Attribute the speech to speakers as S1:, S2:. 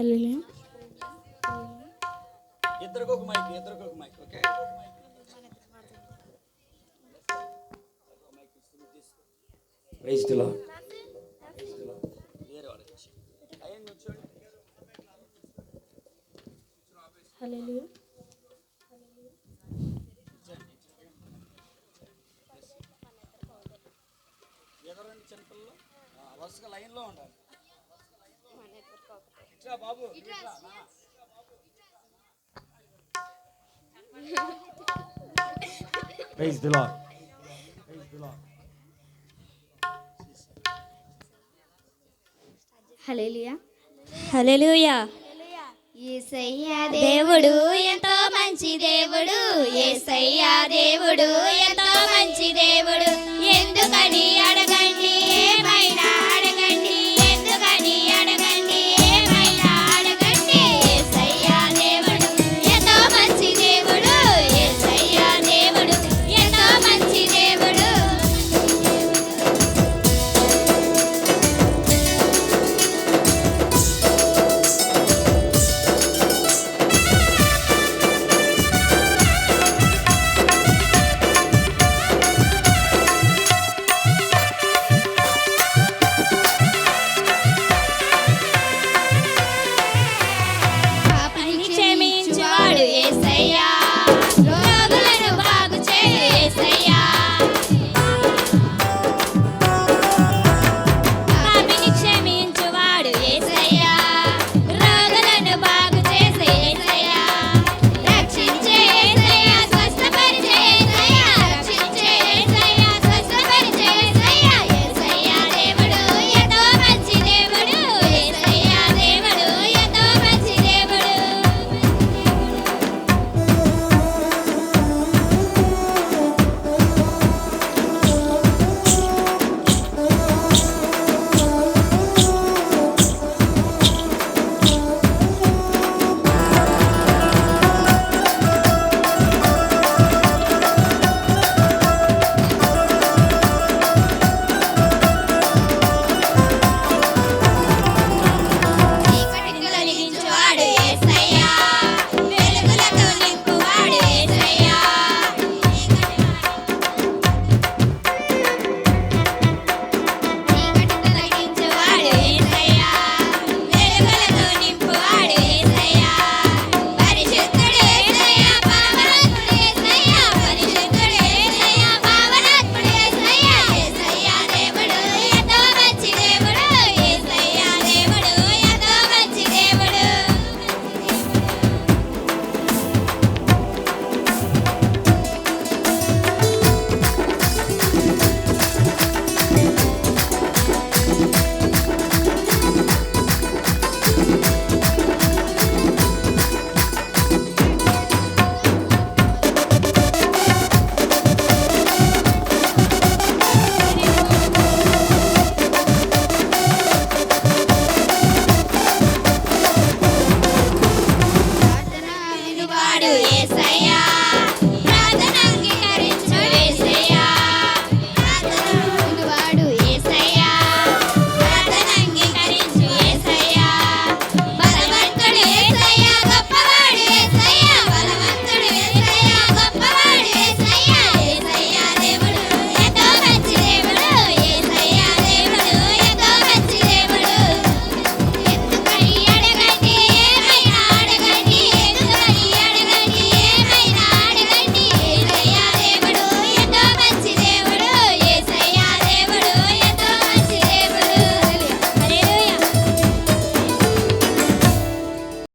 S1: హల్లెలూయా
S2: ఇద్దరికి ఒక మైక్ ఇద్దరికి ఒక mike okay praise the lord
S1: hallelujah
S2: చిన్నపిల్లలు వరుసగా లైన్లో ఉండాలి. బాబు. ఇట్రా, నాన్న. Praise the lord
S1: hallelujah.
S3: Hallelujah.
S1: యేసయ్యా
S3: దేవుడు ఎంతో మంచి దేవుడు. యేసయ్యా దేవుడు ఎంతో మంచి దేవుడు. అడ